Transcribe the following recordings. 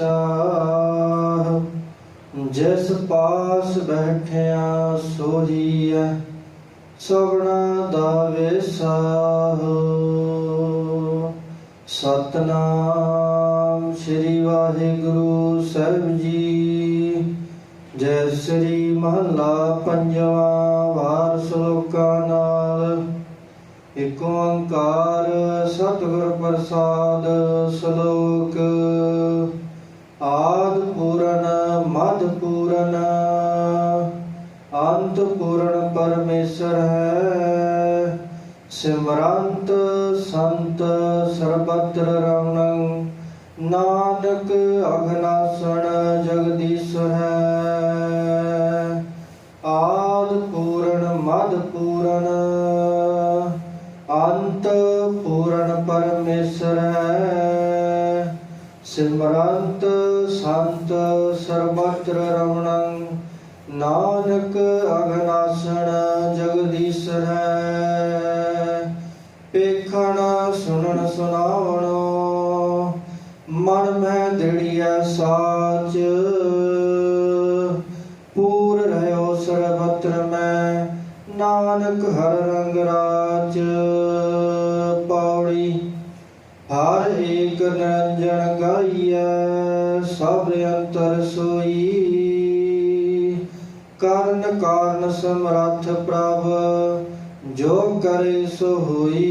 ਚਾਹ। ਜਿਸ ਪਾਸ ਬੈਠਿਆ ਸੋਹੀਐ ਸਭਨਾ ਦਾ ਵਿਸਾਹ। ਸਤਨਾਮ ਸ੍ਰੀ ਵਾਹਿਗੁਰੂ ਸਾਹਿਬ ਜੀ। ਜੈ ਸ੍ਰੀ ਮਹਲਾ ਪੰਜਵਾ ਵਾਰ ਸ਼ਲੋਕਾਂ ਨਾਲ। ਇਕ ਓੰਕਾਰ ਸਤਿਗੁਰ ਪ੍ਰਸਾਦ ਸ਼ਲੋਕ ਪਰਮੇਸ਼ਰ ਹੈ। ਸਿਮਰੰਤ ਸੰਤ ਸਰਬਤਰ ਰਮਣੰ, ਨਾਨਕ ਅਗਨਾਸਣ ਜਗਦੀਸ਼ਰ ਹੈ। ਆਦ ਪੂਰਨ, ਮਦ ਪੂਰਨ, ਅੰਤ ਪੂਰਨ ਪਰਮੇਸ਼ਰ ਹੈ। ਸਿਮਰੰਤ ਸੰਤ ਸਰਬਤਰ ਰਮਣੰ ਨਾਨਕ ਅਗਨਾਸਣ ਜਗਦੀਸ਼ਰ ਹੈ। ਪੇਖਣ ਸੁਣਨ ਸੁਨਾਵਣੋ ਮਨ ਮੈਂ ਦ੍ਰਿੜੀਐ ਸਾਚ। ਪੂਰ ਰਹਿਓ ਸਰਬਤਰ ਮੈਂ, ਨਾਨਕ ਹਰ ਰੰਗ ਰਾਜ ਪੌੜੀ, ਹਰ ਏਕ ਨਿਰੰਜਨ ਗਾਈਐ, ਸਭ ਅੰਤਰ ਸੋਈ। ਕਰਨ ਕਾਰਨ ਸਮਰੱਥ ਪ੍ਰਭ, ਜੋ ਕਰੇ ਸੋ ਹੋਈ।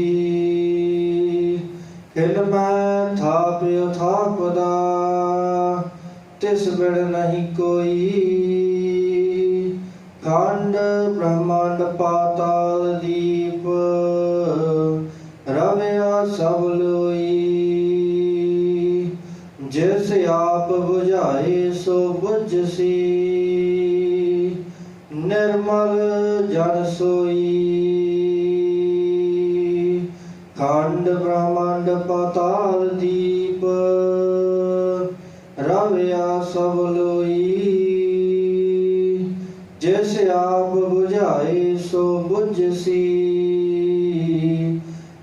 ਹਿਲ ਮੈਂ ਥਾਪ ਥਾਪਦਾ ਤਿਸ ਬਿੜ ਨਹੀਂ ਕੋਈ। ਖੰਡ ਬ੍ਰਹਮੰਡ ਪਾਤਾਲ ਦੀਪ, ਰਵਿਆ ਸਭ ਲੋਈ। ਜਿਸ ਆਪ 부ਝਾਏ ਸੋ। ਬੁਝਸੀ ਨਿਰਮਲ ਜਨ ਸੋਈ। ਖੰਡ ਬ੍ਰਹਮੰਡ ਪਤਾਲ ਦੀਪ, ਰਵਿਆ ਸਭ ਲੋਈ। ਜਿਸ ਆਪ 부ਝਾਏ ਸੋ। ਬੁਝਸੀ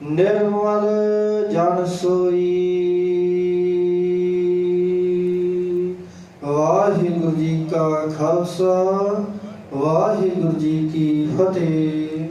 ਨਿਰਮਲ ਜਨ ਸੋਈ। ਵਾਹਿਗੁਰੂ ਜੀ ਕਾ ਖਾਲਸਾ ਵਾਹਿਗੁਰੂ ਜੀ ਕੀ ਫਤਿਹ।